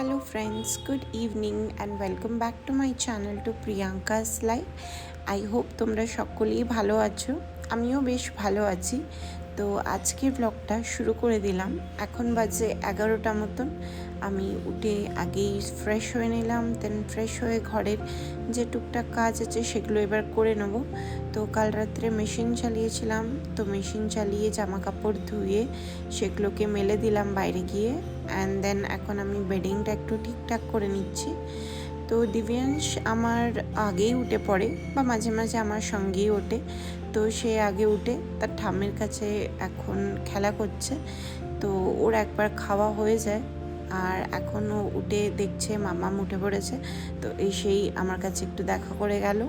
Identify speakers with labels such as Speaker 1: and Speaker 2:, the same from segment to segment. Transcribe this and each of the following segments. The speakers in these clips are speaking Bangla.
Speaker 1: friends, good evening and welcome back to my channel to Priyanka's Life. I hope তোমরা সকলেই ভালো আছো। আমিও বেশ ভালো আছি। তো আজকে ব্লগটা শুরু করে দিলাম। এখন বাজে এগারোটা মতন। আমি উঠে আগেই ফ্রেশ হয়ে নিলাম দেন ফ্রেশ হয়ে ঘরের যে টুকটাক কাজ আছে সেগুলো এবার করে নেব। তো কাল রাত্রে মেশিন চালিয়েছিলাম। তো মেশিন চালিয়ে জামা কাপড় ধুয়ে সেগুলোকে মেলে দিলাম বাইরে গিয়ে। অ্যান্ড দেন এখন আমি বেডিংটা একটু ঠিকঠাক করে নিচ্ছি। তো দিব্যাংশ আমার আগেই উঠে পড়ে বা মাঝে মাঝে আমার সঙ্গেই ওঠে। তো সে আগে উঠে তার ঠাম্মির কাছে এখন খেলা করছে। তো ওর একবার খাওয়া হয়ে যায় আর এখনও উঠে দেখছে মামাম উঠে পড়েছে। তো এসেই আমার কাছে একটু দেখা করে গেল।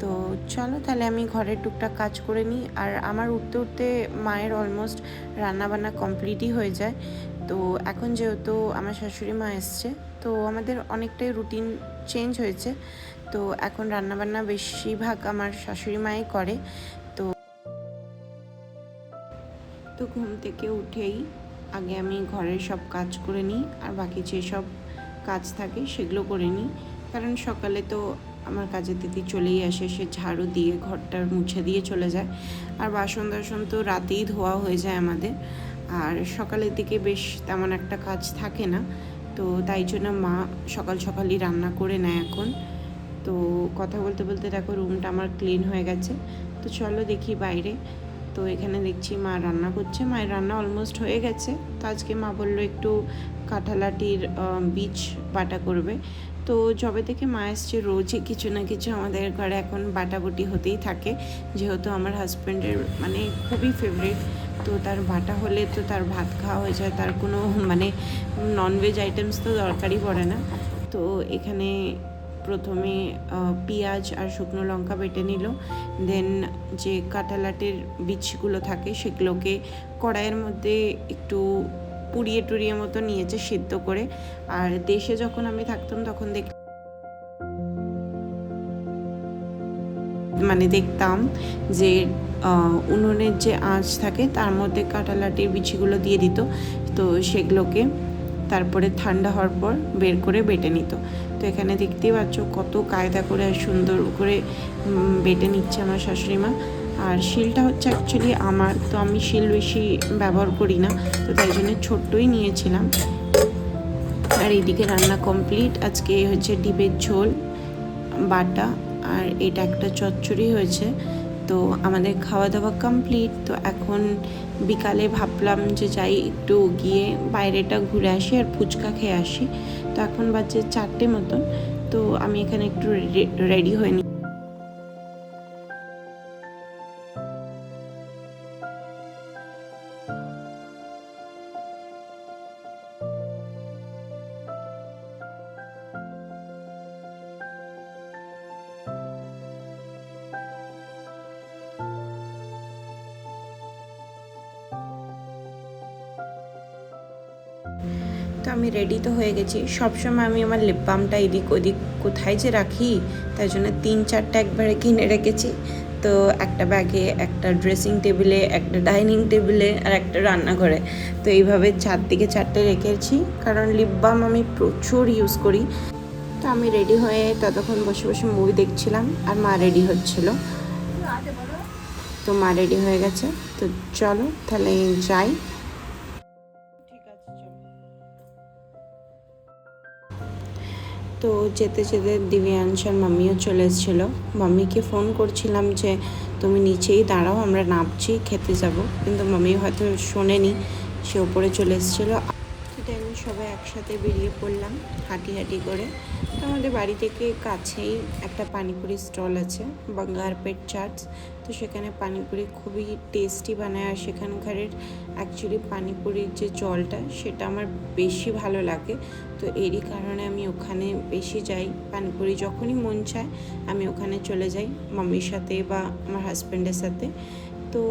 Speaker 1: তো চলো তাহলে আমি ঘরের টুকটাক কাজ করে নিই। আর আমার উঠতে উঠতে মায়ের অলমোস্ট রান্নাবান্না কমপ্লিটই হয়ে যায়। তো এখন যেহেতু আমার শাশুড়ি মা এসছে, তো আমাদের অনেকটাই রুটিন চেঞ্জ হয়েছে। তো এখন রান্নাবান্না বেশিরভাগ আমার শাশুড়ি মাই করে। তো তো ঘুম থেকে উঠেই আগে আমি ঘরের সব কাজ করে নিই, আর বাকি যেসব কাজ থাকে সেগুলো করে নিই। কারণ সকালে তো আমার কাজের দিদি চলেই আসে, সে ঝাড়ু দিয়ে ঘরটার মুছে দিয়ে চলে যায়। আর বাসন টাসন তো রাতেই ধোয়া হয়ে যায় আমাদের। আর সকালের দিকে বেশ তেমন একটা কাজ থাকে না। তো তাই জন্য মা সকাল সকালই রান্না করে নেয় এখন। তো কথা বলতে বলতে দেখো রুমটা আমার ক্লিন হয়ে গেছে। তো চলো দেখি বাইরে। তো এখানে দেখছি মা রান্না করছে। মায়ের রান্না অলমোস্ট হয়ে গেছে। তো আজকে মা বলল একটু কাঁঠালাটির বীজ বাটা করবে। তো যবে থেকে মা এসছে রোজই কিছু না কিছু আমাদের ঘরে এখন বাটাবুটি হতেই থাকে। যেহেতু আমার হাজব্যান্ডের মানে খুবই ফেভারিট তো তার বাটা হলে তো তার ভাত খাওয়া হয়ে যায়, তার কোনো মানে ননভেজ আইটেমস তো দরকারই পড়ে না। তো এখানে প্রথমে পেঁয়াজ আর শুকনো লঙ্কা বেটে নিল দেন যে কাঁঠালাটের বীজগুলো থাকে সেগুলোকে কড়াইয়ের মধ্যে একটু পুড়িয়ে টুড়িয়ে মতো নিয়েছে সিদ্ধ করে, আর দেশে যখন আমি থাকতাম তখন দেখ মানে দেখতাম যে উনুনের যে আঁচ থাকে তার মধ্যে কাঁঠালাটির বিচিগুলো দিয়ে দিত। তো সেগুলোকে তারপরে ঠান্ডা হওয়ার পর বের করে বেটে নিত। তো এখানে দেখতেই পাচ্ছ কত কায়দা করে সুন্দর করে বেটে নিচ্ছে আমার শাশুড়ি মা। আর শিলটা হচ্ছে অ্যাকচুয়ালি আমার, তো আমি শিল বেশি ব্যবহার করি না, তো তাই জন্য ছোট্টই নিয়েছিলাম। আর এইদিকে রান্না কমপ্লিট আজকে হচ্ছে ডিবের ঝোল, বাটা আর এটা একটা চচ্চড়ি হয়েছে। তো আমাদের খাওয়া দাওয়া কমপ্লিট তো এখন বিকালে ভাবলাম যে যাই একটু গিয়ে বাইরেটা ঘুরে আসি আর ফুচকা খেয়ে আসি। তো এখন বাজে চারটে মতন, তো আমি এখানে একটু রেডি হয়ে নিই তো আমি রেডি তো হয়ে গেছি। সবসময় আমি আমার লিপ বামটা এদিক ওদিক কোথায় যে রাখি তাই জন্য তিন চারটা একবারে কিনে রেখেছি। তো একটা ব্যাগে একটা ড্রেসিং টেবিলে একটা ডাইনিং টেবিলে আর একটা রান্নাঘরে। তো এইভাবে চারদিকে চারটে রেখেছি, কারণ লিপ বাম আমি প্রচুর ইউজ করি। তো আমি রেডি হয়ে ততক্ষণ বসে বসে মুভি দেখছিলাম, আর মা রেডি হচ্ছিল। তো মা রেডি হয়ে গেছে। তো চলো, তাহলে যাই। তো যেতে যেতে দিব্যাংশার মাম্মিও চলে এসেছিল। মাম্মিকে ফোন করছিলাম যে, তুমি নিচেই দাঁড়াও, আমরা নামছি, খেতে যাব। কিন্তু মাম্মি হয়তো শোনেনি, সে ওপরে চলে এসেছিল। একসাথে বেরিয়ে পড়লাম হাঁটি হাঁটি করে। তো আমাদের বাড়ি থেকে কাছেই একটা পানিপুরি স্টল আছে, বাঙ্গার পেট চাটস তো সেখানে পানিপুরি খুবই টেস্টি বানায় আর সেখানকারের অ্যাকচুয়ালি পানিপুরির যে জলটা সেটা আমার বেশি ভালো লাগে। তো এরই কারণে আমি ওখানে বেশি যাই। পানিপুরি যখনই মন চায় আমি ওখানে চলে যাই মাম্মির সাথে বা আমার হাজব্যান্ডের সাথে। তো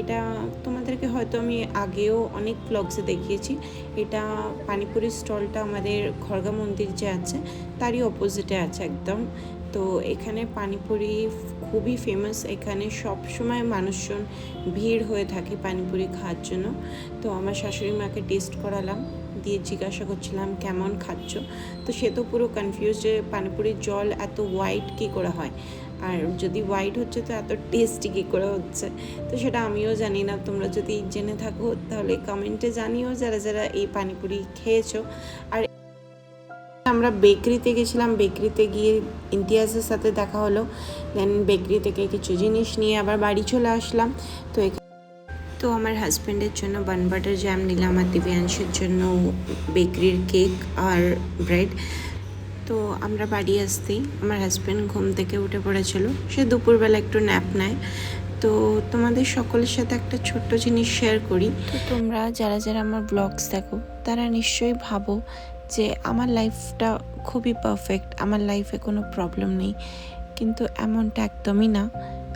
Speaker 1: এটা তোমাদেরকে হয়তো আমি আগেও অনেক ব্লগসে দেখিয়েছি। এটা পানিপুরি স্টলটা আমাদের খড়গা মন্দির যে আছে, তারই অপোজিটে আছে একদম। তো এখানে পানিপুরি খুবই ফেমাস এখানে সব সময় মানুষজন ভিড় হয়ে থাকে পানিপুরি খাওয়ার জন্য। তো আমার শাশুড়ি মাকে টেস্ট করালাম, দিয়ে জিজ্ঞাসা করছিলাম, কেমন খাচ্ছ? তো সে তো পুরো কনফিউজ যে পানিপুরির জল এত হোয়াইট কী করে হয়? আর যদি হোয়াইট হচ্ছে তো এত টেস্টি কী করে হচ্ছে? তো সেটা আমিও জানি না। তোমরা যদি জেনে থাকো, তাহলে কমেন্টে জানিও যারা যারা এই পানিপুরি খেয়েছো। আর আমরা বেকরিতে গেছিলাম। বেকরিতে গিয়ে ইমতিয়াজের সাথে দেখা হলো। দেন বেকরি থেকে কিছু জিনিস নিয়ে আবার বাড়ি চলে আসলাম। তো তো আমার হাজব্যান্ডের জন্য বান বাটার জ্যাম নিলাম আর দিব্যাংশের জন্য বেকরির কেক আর ব্রেড তো আমরা বাড়ি আসতেই আমার হাজব্যান্ড ঘুম থেকে উঠে পড়েছিল। সে দুপুরবেলা একটু ন্যাপ নেয়। তো তোমাদের সকলের সাথে একটা ছোট্ট জিনিস শেয়ার করি। তো তোমরা যারা যারা আমার ব্লগস দেখো, তারা নিশ্চয়ই ভাবো যে আমার লাইফটা খুবই পারফেক্ট আমার লাইফে কোনো প্রবলেম নেই। কিন্তু এমনটা একদমই না।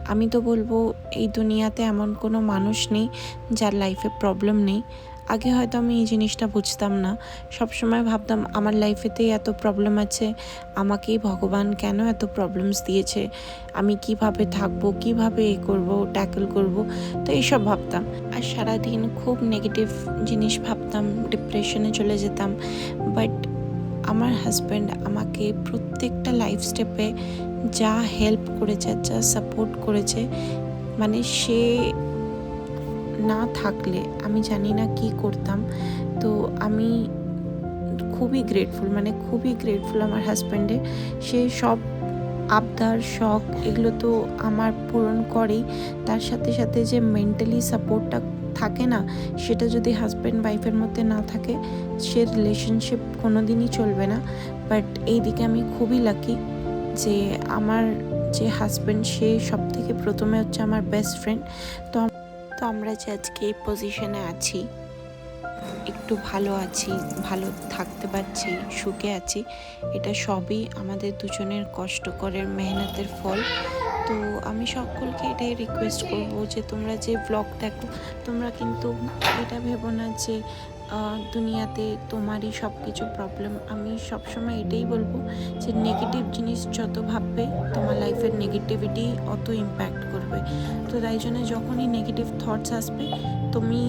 Speaker 1: আমি তো বলব, এই দুনিয়াতে এমন কোনো মানুষ নেই যার লাইফে প্রবলেম নেই। আগে হয়তো আমি এই জিনিসটা বুঝতাম না। সবসময় ভাবতাম, আমার লাইফেতেই এত প্রবলেম আছে, আমাকেই ভগবান কেন এত প্রবলেমস দিয়েছে? আমি কীভাবে থাকব, কীভাবে এ করব ট্যাকল করব? তো এইসব ভাবতাম। আর সারাদিন খুব নেগেটিভ জিনিস ভাবতাম ডিপ্রেশনে চলে যেতাম। বাট আমার হাজব্যান্ড আমাকে প্রত্যেকটা লাইফ স্টেপে যা হেল্প করেছে, যা সাপোর্ট করেছে মানে সে না থাকলে আমি জানি না কি করতাম। তো আমি খুবই গ্রেটফুল মানে খুবই গ্রেটফুল আমার হাজব্যান্ডের সে সব আবদার, শখ এগুলো তো আমার পূরণ করেই। তার সাথে সাথে যে মেন্টালি সাপোর্টটা থাকে না, সেটা যদি হাজব্যান্ড ওয়াইফের মধ্যে না থাকে, সে রিলেশনশিপ কোনো দিনই চলবে না। বাট এই দিকে আমি খুবই লাকি যে আমার যে হাজব্যান্ড সে সব থেকে প্রথমে হচ্ছে আমার বেস্ট ফ্রেন্ড তো তো আমরা যে আজকে এই পজিশনে আছি, একটু ভালো আছি, ভালো থাকতে পারছি, সুখে আছি, এটা সবই আমাদের দুজনের কষ্ট করার মেহনতের ফল। তো আমি সকলকে এটাই রিকোয়েস্ট করব যে তোমরা যে ব্লগ দেখো, তোমরা কিন্তু এটা ভেবো না যে দুনিয়াতে তোমারই সব কিছু প্রবলেম আমি সবসময় এটাই বলব যে নেগেটিভ জিনিস যত ভাববে, তোমার লাইফের নেগেটিভিটি অত ইম্প্যাক্ট করবে তো তাই জন্য যখনই নেগেটিভ থটস আসবে, তুমি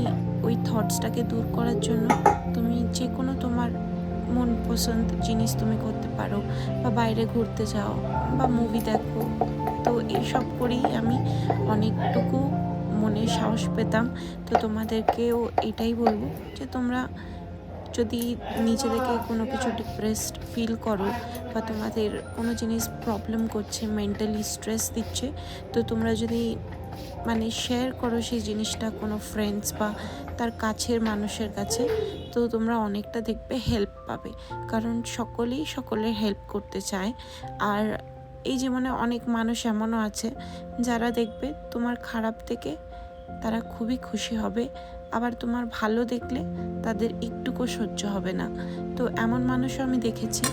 Speaker 1: ওই থটসটাকে দূর করার জন্য তুমি যে কোনো তোমার মন পছন্দ জিনিস তুমি করতে পারো বা বাইরে ঘুরতে যাও বা মুভি দেখো। তো এইসব করেই আমি অনেকটুকু মনে সাহস পেতাম। তো তোমাদেরকেও এটাই বলব যে তোমরা যদি নিজেদেরকে কোনো কিছু ডিপ্রেসড ফিল করো বা তোমাদের কোনো জিনিস প্রবলেম করছে মেন্টালি স্ট্রেস দিচ্ছে, তো তোমরা যদি মানে শেয়ার করো সেই জিনিসটা কোনো ফ্রেন্ডস বা তার কাছের মানুষের কাছে, তো তোমরা অনেকটা দেখবে হেল্প পাবে। কারণ সকলেই সকলের হেল্প করতে চায়। আর এই জীবনে অনেক মানুষ এমনও আছে, যারা দেখবে তোমার খারাপ থেকে তারা খুবই খুশি হবে। আবার তোমার ভালো দেখলে তাদের একটুকু সহ্য হবে না। তো এমন মানুষও আমি দেখেছি।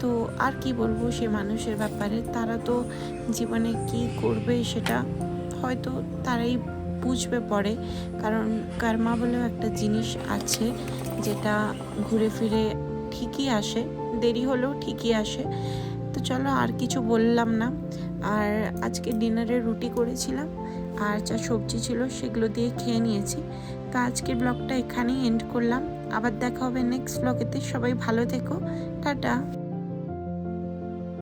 Speaker 1: তো আর কি বলব, সে মানুষের ব্যাপারে তারা তো জীবনে কি করবে সেটা হয়তো তারাই বুঝবে পরে। কারণ কার্মা বলেও একটা জিনিস আছে যেটা ঘুরে ফিরে ঠিকই আসে, দেরি হলেও ঠিকই আসে। তো চলো আর কিছু বললাম না। আর আজকে ডিনারে রুটি করেছিলাম, আর যা সবজি ছিল সেগুলো দিয়ে খেয়ে নিয়েছি। তো আজকের ব্লগটা এখানেই এন্ড করলাম। আবার দেখা হবে নেক্সট ব্লগেতে সবাই ভালো থেকো। টাটা।